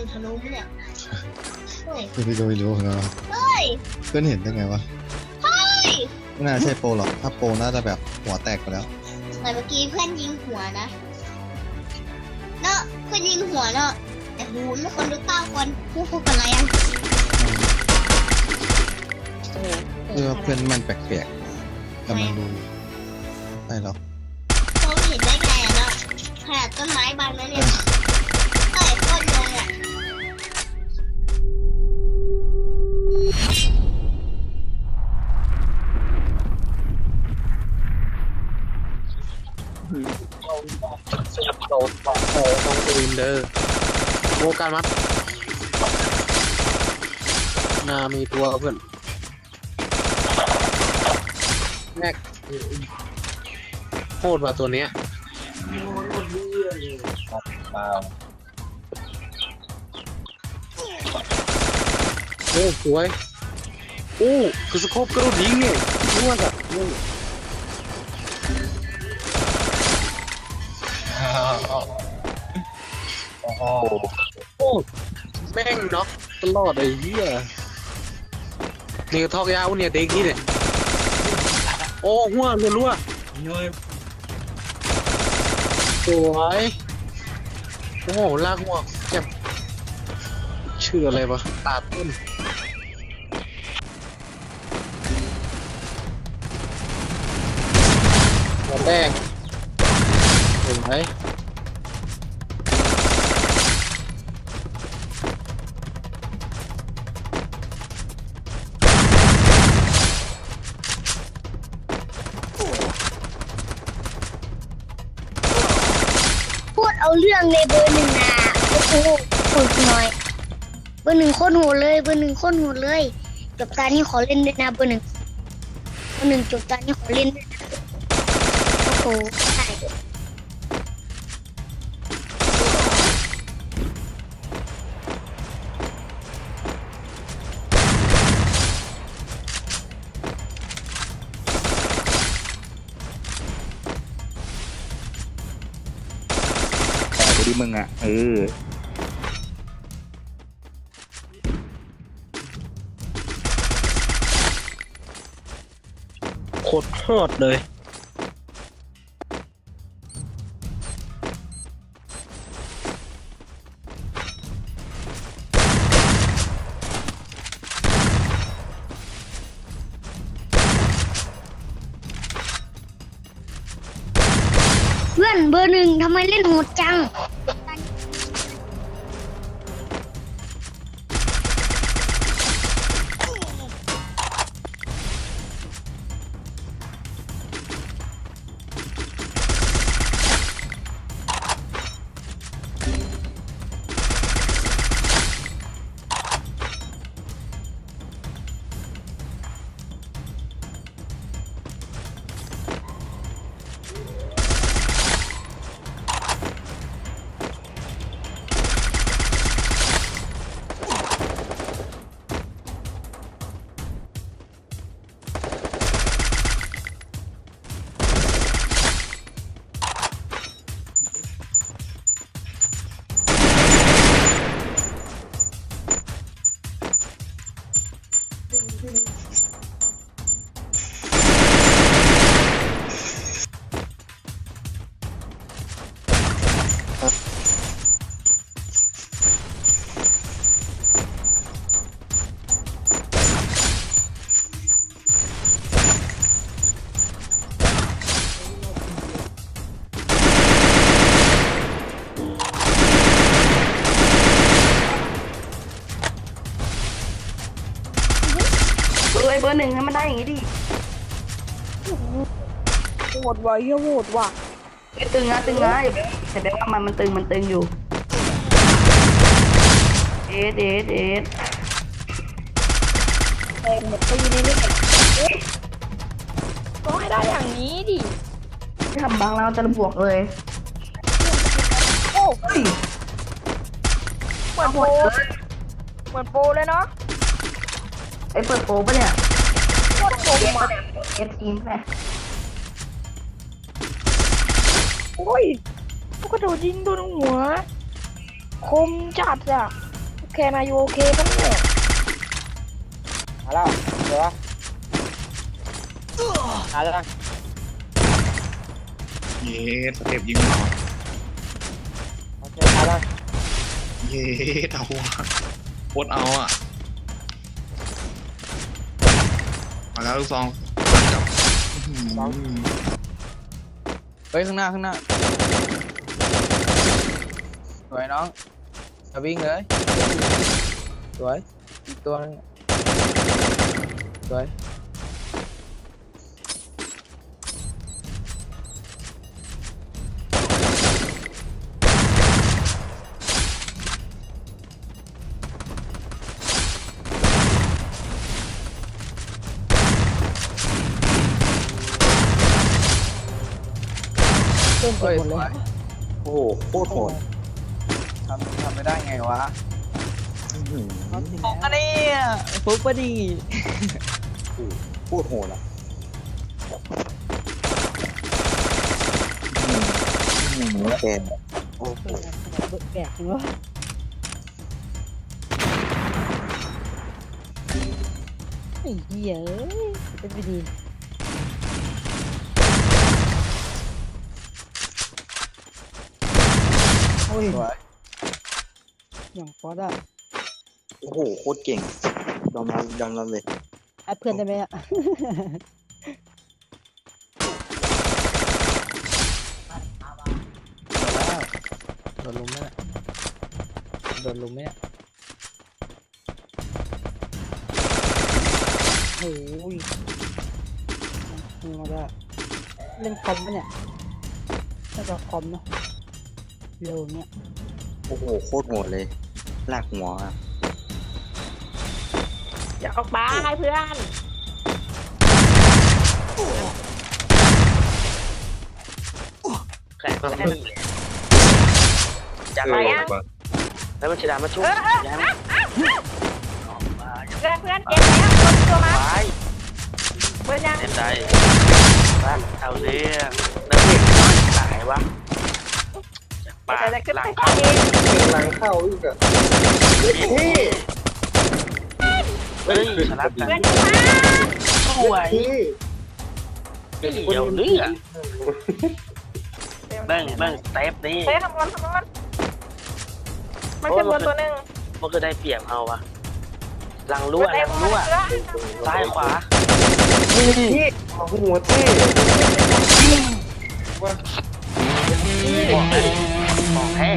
งทะลุไหมเนี่ยเฮ้ยพี่ก็ไม่รู้เหมือนกันว่าเฮ้ยเพื่อนเห็นได้ไงวะเฮ้ยไม่น่าใช่โปรหรอกถ้าโปรน่าจะแบบหัวแตกไปแล้วแต่เมื่อกี้เพื่อนยิงหัวนะเนาะเพื่อนยิงหัวเนาะแต่หูไม่คนดูเก้าคนผู้พูดกันอะไรอะโอ้โหเออเพื่อนมันแปลกๆแต่มันดูไม่หรอกเขาเห็นได้ไงอะเนาะขนาดต้นไม้บางนั้นเนี่ย เอ้ยโคตรงอะโดนโอ้โหต้องปืนเด้อโบกันมัดหนามีตัวเพื่อนแม็กโคตรว่ะตัวเนี้ยโอ้ สวย โอ้คือสโคปกระโดดยิงเนี่ยรู้ว่าแบบโอ้โอ้แม่งเนาะตลอดไอ้เหี้ยนี่ก็ทอกยาวเนี่ยเด็กนี่เนี่ยโอ้หัวรัวสวยโอ้ลากหัวเจ็บ ชื่ออะไรวะตาต้นหัวแดงเห็นไหมพูดเอาเรื่องเลยเบอร์หนึ่งนะโอ้โหฝึกหน่อย บอร์หนึ่งโคตรโหดเลย เบอร์หนึ่งโคตรโหดเลยจบตานี้ขอเล่นด้วยนะเบอร์หนึ่งเบอร์หนึ่งจบตานี้ขอเล่นด้วยนะโอ้โหใช่ไปดิมึงอะเออ โคตรโหดเลย เพื่อนเบอร์หนึ่งทำไมเล่นโหดจัง เอ้ยเบอร์หนึ่งให้มันได้อย่างนี้ดิโหดว่ะเฮียโหดว่ะเอ้ยตึงนะตึงนะอย่าไปอย่าไปว่ามันมันตึงมันตึงอยู่เอสเอสเอสแรงหมดตีนี่นี่เอ๊ะต้องให้ได้อย่างนี้ดิทำบางเราจะบวกเลยโอ้เฮ้ยเหมือนโปรเหมือนโปรเลยเนาะไอ้เปิดโปรปะเนี่ย โคตรคมอะเอสทีมแม่โอ้ยลูกกระโดดยิงโดนหัว คมจัดอะเคมาอยู่โอเคปะเนี่ยมาแล้วเดี๋ยววะมาแล้วเย้สเต็ปยิงหนอนโอเคมาแล้วเย้เอาว่ะโคตรเอาอะ มาแล้วลูกซองจับอื้อหือเฮ้ยข้างหน้าข้างหน้าสวยน้องจะวิ่งเลยสวยอีกตัวนึงสวย นเฮ้ยหมดสเลวยยโอ้โหโคตรโหดทำทำไม่ได้ไงวะอื้อหืออันนี้ฟุกพอดีโคตรโหดอะแกนโอ้โหแปลกเนาะไอ้เหี้ยเอ้ยเป็นไปดี โอ้ย สวยอย่างฟอสอะโอ้โหโคตรเก่งยอมรับยอมรับเลยแอดเพื่อนได้ไหมอะแล้วโดนลุมไหมเนี่ยโดนลุมไหมเนี่ยโอ้ยมาได้เล่นคอมปะเนี่ยน่าจะคอมเนาะ เร็วเนี่ยโอ้โหโคตรโหดเลยลากหัวอะอยากออกบ้านเพื่อนแข่งก็แค่นั้นแหละจัดไปยังแล้วมันจะดามาชุบยังเพื่อนเพื่อนเจ็บแล้วคนตัวมาไปเพื่อนยังเต็มใจบ้านเอาเรื่องเนื้อเด็กน้อยตายวะ ปากแต่จะขึ้นหลัไปงก่อเข้านเองหลังเข้าอีกอะเฮ้ยสลับกันเพื่อนจะมาสวยเดี๋ยวเลือดเบิ้งเบิ้งเต็ปนี่เฮ้ยขโมยขโมยมันจะบนตัวหนึ่งมันก็ได้เปรียบเอาวะหลังรั่วหลังรั่วซ้ายขวาหัวเท่ของแท้ ของแท้